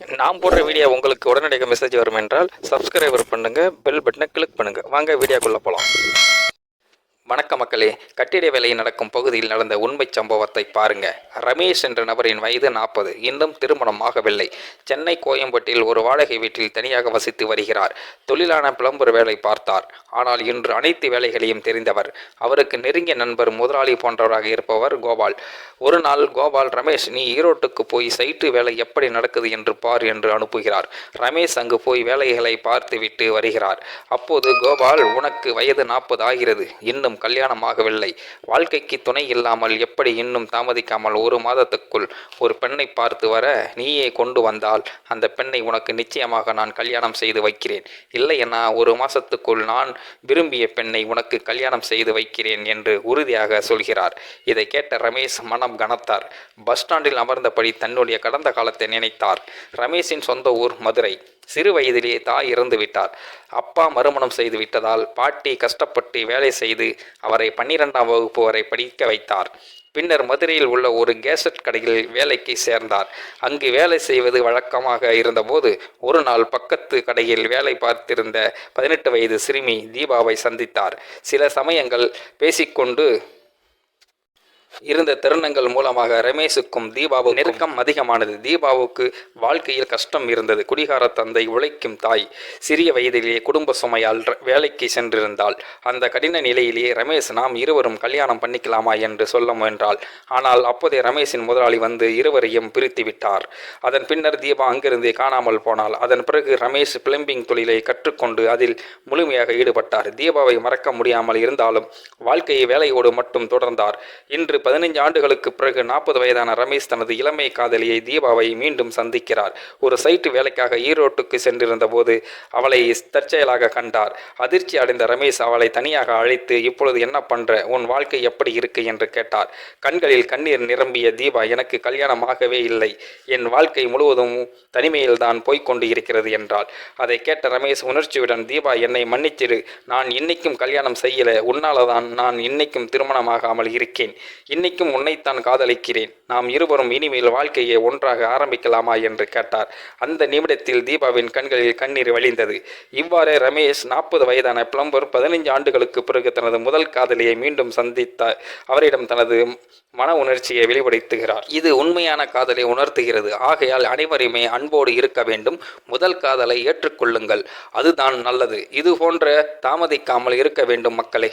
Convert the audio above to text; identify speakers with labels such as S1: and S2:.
S1: நான் போடுற வீடியோ உங்களுக்கு உடனடியாக மெசேஜ் வரும் என்றால் சப்ஸ்கிரைபர் பண்ணுங்கள் பெல் பட்டனை கிளிக் பண்ணுங்கள் வாங்க வீடியோக்குள்ளே போகலாம் வணக்க மக்களே கட்டிட வேலை நடக்கும் பகுதியில் நடந்த உண்மை சம்பவத்தை பாருங்க. ரமேஷ் என்ற நபரின் வயது நாற்பது. இன்னும் திருமணம் ஆகவில்லை. சென்னை கோயம்பேட்டில் ஒரு வாடகை வீட்டில் தனியாக வசித்து வருகிறார். தொழிலான பிளம்பர் வேலை பார்த்தார். ஆனால் இன்று அனைத்து வேலைகளையும் தெரிந்தவர். அவருக்கு நெருங்கிய நண்பர் முதலாளி போன்றவராக இருப்பவர் கோபால். ஒரு நாள் கோபால் ரமேஷ் நீ ஈரோட்டுக்கு போய் சைட்டு வேலை எப்படி நடக்குது என்று பார் என்று அனுப்புகிறார். ரமேஷ் அங்கு போய் வேலைகளை பார்த்துவிட்டு வருகிறார். அப்போது கோபால் உனக்கு வயது நாற்பது ஆகிறது. இன்னும் கல்யாணம் ஆகவில்லை வாழ்க்கைக்கு துணை இல்லாமல் எப்படி இன்னும் தாமதிக்காமல் ஒரு மாதத்துக்குள் ஒரு பெண்ணை பார்த்து வர நீயே கொண்டு வந்தால் அந்த பெண்ணை உனக்கு நிச்சயமாக நான் கல்யாணம் செய்து வைக்கிறேன். இல்லையெனா ஒரு மாதத்துக்குள் நான் விரும்பிய பெண்ணை உனக்கு கல்யாணம் செய்து வைக்கிறேன் என்று உறுதியாக சொல்கிறார். இதை கேட்ட ரமேஷ் மனம் கனத்தார். பஸ் ஸ்டாண்டில் அமர்ந்தபடி தன்னுடைய கடந்த காலத்தை நினைத்தார். ரமேஷின் சொந்த ஊர் மதுரை. சிறு வயதிலே தாய் இறந்து விட்டார் அப்பா மறுமணம் செய்து விட்டதால் பாட்டி கஷ்டப்பட்டு வேலை செய்து அவரை பன்னிரெண்டாம் வகுப்பு வரை படிக்க வைத்தார். பின்னர் மதுரையில் உள்ள ஒரு கேசட் கடையில் வேலைக்கு சேர்ந்தார். அங்கு வேலை செய்வது வழக்கமாக இருந்தபோது ஒரு நாள் பக்கத்து கடையில் வேலை பார்த்திருந்த பதினெட்டு வயது சிறுமி தீபாவை சந்தித்தார். சில சமயங்கள் பேசிக்கொண்டு இருந்த தருணங்கள் மூலமாக ரமேஷுக்கும் தீபாவுக்கு நெருக்கம் அதிகமானது. தீபாவுக்கு வாழ்க்கையில் கஷ்டம் இருந்தது. குடிகார தந்தை உழைக்கும் தாய் சிறிய வயதிலேயே குடும்ப சுமையால் வேலைக்கு சென்றிருந்தாள். அந்த கடின நிலையிலேயே ரமேஷ் நாம் இருவரும் கல்யாணம் பண்ணிக்கலாமா? என்று சொல்ல முயன்றாள். ஆனால் அப்போதே ரமேஷின் முதலாளி வந்து இருவரையும் பிரித்து விட்டார். அதன் பின்னர் தீபா அங்கிருந்து காணாமல் போனாள். அதன் பிறகு ரமேஷ் பிளம்பிங் தொழிலை கற்றுக்கொண்டு அதில் முழுமையாக ஈடுபட்டார். தீபாவை மறக்க முடியாமல் இருந்தாலும் வாழ்க்கையை வேலையோடு மட்டும் தொடர்ந்தார். இன்று பதினைஞ்சு ஆண்டுகளுக்கு பிறகு நாற்பது வயதான ரமேஷ் தனது இளமை காதலியை தீபாவை மீண்டும் சந்திக்கிறார். ஒரு சைட்டு வேலைக்காக ஈரோட்டுக்கு சென்றிருந்த போது அவளை தற்செயலாக கண்டார். அதிர்ச்சி அடைந்த ரமேஷ் அவளை தனியாக அழைத்து இப்பொழுது என்ன பண்ற? உன் வாழ்க்கை எப்படி இருக்கு? என்று கேட்டார். கண்களில் கண்ணீர் நிரம்பிய தீபா எனக்கு கல்யாணம் ஆகவே இல்லை. என் வாழ்க்கை முழுவதும் தனிமையில் தான் போய்க்கொண்டு இருக்கிறது என்றாள். அதை கேட்ட ரமேஷ் உணர்ச்சியுடன் தீபா என்னை மன்னிச்சிடு. நான் இன்னைக்கும் கல்யாணம் செய்யல. உன்னால தான் நான் இன்னைக்கும் திருமணமாகாமல் இருக்கேன். இன்னைக்கும் உன்னைத்தான் காதலிக்கிறேன். நாம் இருவரும் இனிமேல் வாழ்க்கையை ஒன்றாக ஆரம்பிக்கலாமா என்று கேட்டார். அந்த நிமிடத்தில் தீபாவின் கண்களில் கண்ணீர் வழிந்தது. இவ்வாறு ரமேஷ் நாற்பது வயதான பிளம்பர் பதினைஞ்சு ஆண்டுகளுக்கு பிறகு தனது முதல் காதலியை மீண்டும் சந்தித்தார். அவரிடம் தனது மன உணர்ச்சியை வெளிப்படுத்துகிறார். இது உண்மையான காதலை உணர்த்துகிறது. ஆகையால் அனைவருமே அன்போடு இருக்க வேண்டும். முதல் காதலை ஏற்றுக்கொள்ளுங்கள். அதுதான் நல்லது. இது போன்ற தாமதிக்காமல் இருக்க வேண்டும் மக்களே.